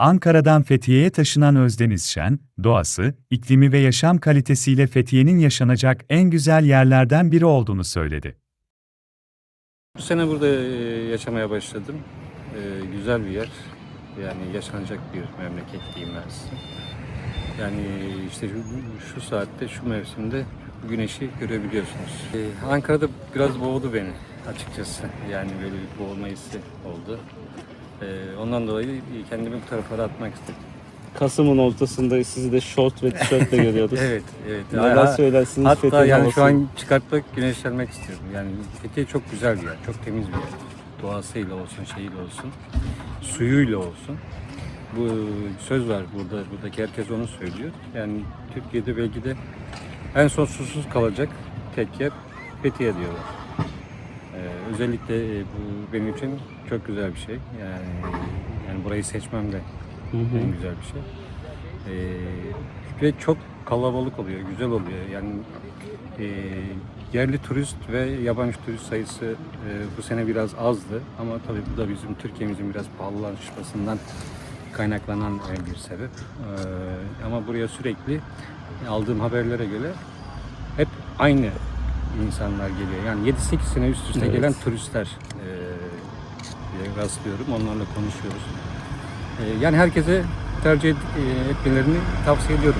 Ankara'dan Fethiye'ye taşınan Özdeniz Şen, doğası, iklimi ve yaşam kalitesiyle Fethiye'nin yaşanacak en güzel yerlerden biri olduğunu söyledi. Bu sene burada e, yaşamaya başladım. E, güzel bir yer. Yani yaşanacak bir memleket diyeyim ben size. Yani işte şu, şu saatte, şu mevsimde güneşi görebiliyorsunuz. E, Ankara'da biraz boğdu beni açıkçası. Yani böyle bir boğulma hissi oldu. E, ondan dolayı kendimi bu taraflara atmak istedim. Kasım'ın ortasında sizi de şort ve tişörtle görüyoruz. Evet, evet. Neler Ha- söylersiniz Hatta Fethiye yani havası? şu an çıkartmak, güneşlenmek istiyorum. Yani Fethiye çok güzel bir yer, çok temiz bir yer. Doğasıyla olsun, şeyiyle olsun, suyuyla olsun. Bu söz var burada, buradaki herkes onu söylüyor. Yani Türkiye'de belki de en son susuz kalacak tek yer Fethiye diyorlar. Ee, özellikle e, bu benim için çok güzel bir şey. Yani yani burayı seçmem de Hı hı. en güzel bir şey. Ee, ve çok kalabalık oluyor, güzel oluyor. Yani e, yerli turist ve yabancı turist sayısı e, bu sene biraz azdı. Ama tabii bu da bizim Türkiye'mizin biraz pahalılaşmasından kaynaklanan e, bir sebep. Ee, ama buraya sürekli aldığım haberlere göre hep aynı insanlar geliyor. Yani 7-8 sene üst üste Evet. gelen turistler e, rastlıyorum. Onlarla konuşuyoruz. Ee, Yani herkese tercih e, etmelerini tavsiye ediyorum.